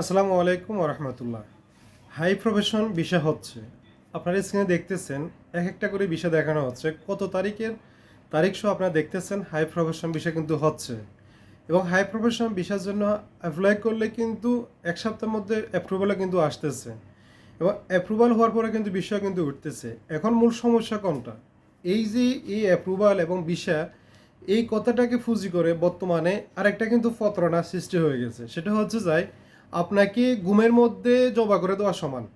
আসসালামু আলাইকুম রহমতুল্লাহ। High profession বিষয় হচ্ছে। আপনারা স্ক্রিনে দেখতেছেন, এক একটা করে বিষয় দেখানো হচ্ছে। কত তারিখের তারিখ সহ আপনারা দেখতেছেন, হাই প্রফেশন বিষয় কিন্তু হচ্ছে। এবং হাই প্রফেশন বিষয়ের জন্য অ্যাপ্লাই করলে কিন্তু এক সপ্তাহের মধ্যে অ্যাপ্রুভালও কিন্তু আসতেছে। এবং অ্যাপ্রুভাল হওয়ার পরে কিন্তু বিষয় কিন্তু উঠতেছে। এখন মূল সমস্যা কোনটা? এই যে এই অ্যাপ্রুভাল এবং বিষয় এই কথাটাকে ফুজি করে বর্তমানে আরেকটা কিন্তু প্রতারণা সৃষ্টি হয়ে গেছে। সেটা হচ্ছে যাই আপনাকে ঘুমের মধ্যে জবা করে দেওয়া সমান।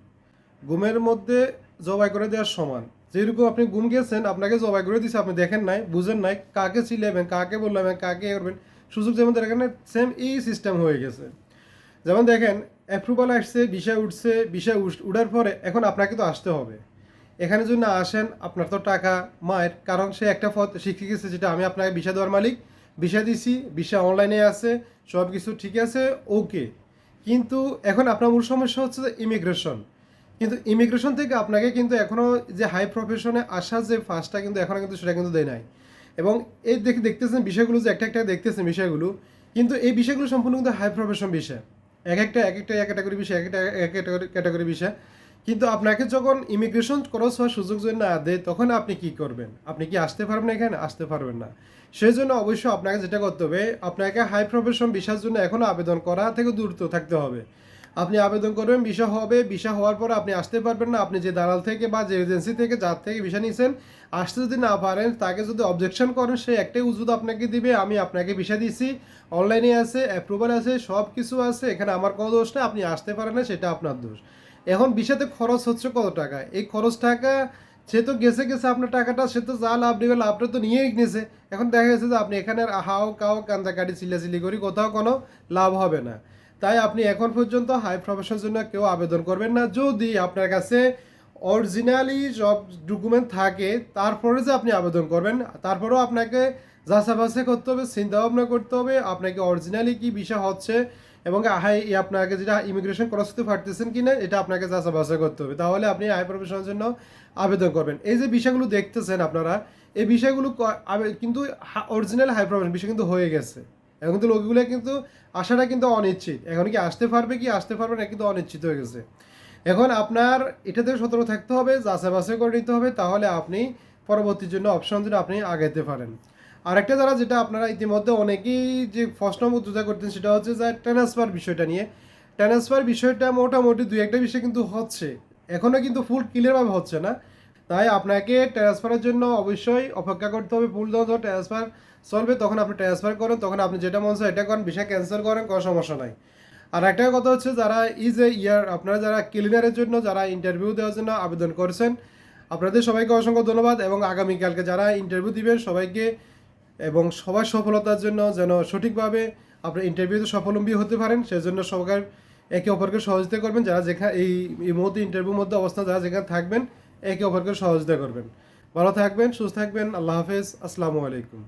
ঘুমের মধ্যে জবাই করে দেওয়ার সমান। যেরকম আপনি গুম গেছেন, আপনাকে জবাই করে দিছে, আপনি দেখেন নাই, বুঝেন নাই, কাকে চিলেবেন কাকে বললাবেন কাকে করবেন, সুযোগ যেমন দেখেন সেম এই সিস্টেম হয়ে গেছে। যেমন দেখেন অ্যাপ্রুভাল আসছে, বিষয় উঠছে, বিষয় উঠ- উঠার পরে এখন আপনাকে তো আসতে হবে। এখানে যদি না আসেন, আপনার তো টাকা মায়ের, কারণ সে একটা পথ শিখে গেছে, যেটা আমি আপনাকে বিষয় দেওয়ার মালিক, বিষয় দিছি, বিষয় অনলাইনে আছে সব কিছু ঠিক আছে ওকে কিন্তু এখন আপনার মূল সমস্যা হচ্ছে ইমিগ্রেশন কিন্তু ইমিগ্রেশন থেকে আপনাকে কিন্তু এখনও যে হাই প্রফেশনে আসার যে ফার্স্টটা কিন্তু এখনও কিন্তু সেটা কিন্তু দেয় নাই। এবং এই দেখে দেখতেছেন বিষয়গুলো যে একটা একটা দেখতেছেন বিষয়গুলো, কিন্তু এই বিষয়গুলো সম্পূর্ণ কিন্তু হাই প্রফেশন বিষয়। এক একটা এক একটা, এক ক্যাটাগরি বিষয়, এক একটা এক একটা ক্যাটাগরি বিষয়। কিন্তু আপনাকে যখন ইমিগ্রেশন ক্রস হওয়ার সুযোগ যদি না দেয়, তখন আপনি কি করবেন? আপনি কি আসতে পারবেন এখানে? আসতে পারবেন না। সেই জন্য অবশ্যই আপনাকে যেটা করতে হবে, আপনাকে হাই প্রফেশন ভিসার জন্য এখনও আবেদন করা থেকে দূরত থাকতে হবে। আপনি আবেদন করবেন ভিসা হবে ভিসা হওয়ার পর আপনি আসতে পারবেন না। আপনি যে দালাল থেকে বা যে এজেন্সি থেকে, যার থেকে ভিসা নিয়েছেন, আসতে যদি না পারেন, তাকে যদি অবজেকশন করেন, সে একটাই উজুদ আপনাকে দিবে, আমি আপনাকে ভিসা দিছি অনলাইনে আছে অ্যাপ্রুভাল আছে সব কিছু আছে, এখানে আমার কোনো দোষ নেই, আপনি আসতে পারেন না, সেটা আপনার দোষ। এখন বিষাতে খরচ হচ্ছে কত টাকা? এই খরচ টাকা সে তো গেছে গেছে, আপনার টাকাটা সে তো যা লাভ নেবে, লাভটা তো নিয়েই নিয়েছে। এখন দেখা গেছে যে আপনি এখানে হাও, কাও কান্দাকাটি চিল্লাচিল্লি করি, কোথাও কোনো লাভ হবে না। তাই আপনি এখন পর্যন্ত হাই প্রফেশনের জন্য কেউ আবেদন করবেন না। যদি আপনার কাছে অরিজিনালি সব ডকুমেন্ট থাকে, তারপরে যে আপনি আবেদন করবেন, তারপরেও আপনাকে যাচাই বাছাই করতে হবে চিন্তা ভাবনা করতে হবে, আপনাকে অরিজিনালি কি বিষয় হচ্ছে এবং হাই আপনাকে যেটা ইমিগ্রেশন ক্রস করতে পারতেছেন কি না এটা আপনাকে যাচাই বাছাই করতে হবে। তাহলে আপনি হাই প্রফেশনের জন্য আবেদন করবেন। এই যে বিষয়গুলো দেখতেছেন আপনারা, এই বিষয়গুলো কিন্তু অরিজিনাল হাই প্রফেশন বিষয় কিন্তু হয়ে গেছে। এখন কিন্তু লোকগুলো কিন্তু আসাটা কিন্তু অনিশ্চিত। এখন কি আসতে পারবে কি আসতে পারবে না কিন্তু অনিশ্চিত হয়ে গেছে। এখন আপনার এটা থেকে সতর্ক থাকতে হবে যাচাই করে নিতে হবে, তাহলে আপনি পরবর্তীর জন্য অপশন জন্য আপনি আগাইতে পারেন। আরেকটা যারা যেটা আপনারা ইতিমধ্যে অনেকেই যে প্রশ্ন উত্তর করতেন সেটা হচ্ছে যে ট্রান্সফার বিষয়টা নিয়ে। ট্রান্সফার বিষয়টা মোটামুটি দুই একটা বিষয় কিন্তু হচ্ছে। এখনও কিন্তু ফুল ক্লিয়ারভাবে হচ্ছে না। তাই আপনাকে ট্রান্সফারের জন্য অবশ্যই অপেক্ষা করতে হবে। ফুল যখন ট্রান্সফার চলবে, তখন আপনি ট্রান্সফার করেন, তখন আপনি যেটা মন চায় এটা করেন, বিষয় ক্যান্সেল করেন, কোনো সমস্যা নাই। আর একটা কথা হচ্ছে, যারা ইজ এ ইয়ার আপনারা যারা ক্লিনারের জন্য, যারা ইন্টারভিউ দেওয়ার জন্য আবেদন করেছেন, আপনাদের সবাইকে অসংখ্য ধন্যবাদ এবং আগামীকালকে যারা ইন্টারভিউ দিবেন, সবাইকে এবং সবার সফলতার জন্য যেন সঠিকভাবে আপনার ইন্টারভিউতে স্বাবলম্বী হতে পারেন, সেজন্য সবাই একে অপরকে সহযোগিতা করবেন, যারা যেখানে এই এই মুহূর্তে ইন্টারভিউর মধ্যে অবস্থা যারা যেখানে থাকবেন, একে অপরকে সহযোগিতা করবেন। ভালো থাকবেন, সুস্থ থাকবেন, আল্লাহ হাফেজ, আসসালামু আলাইকুম।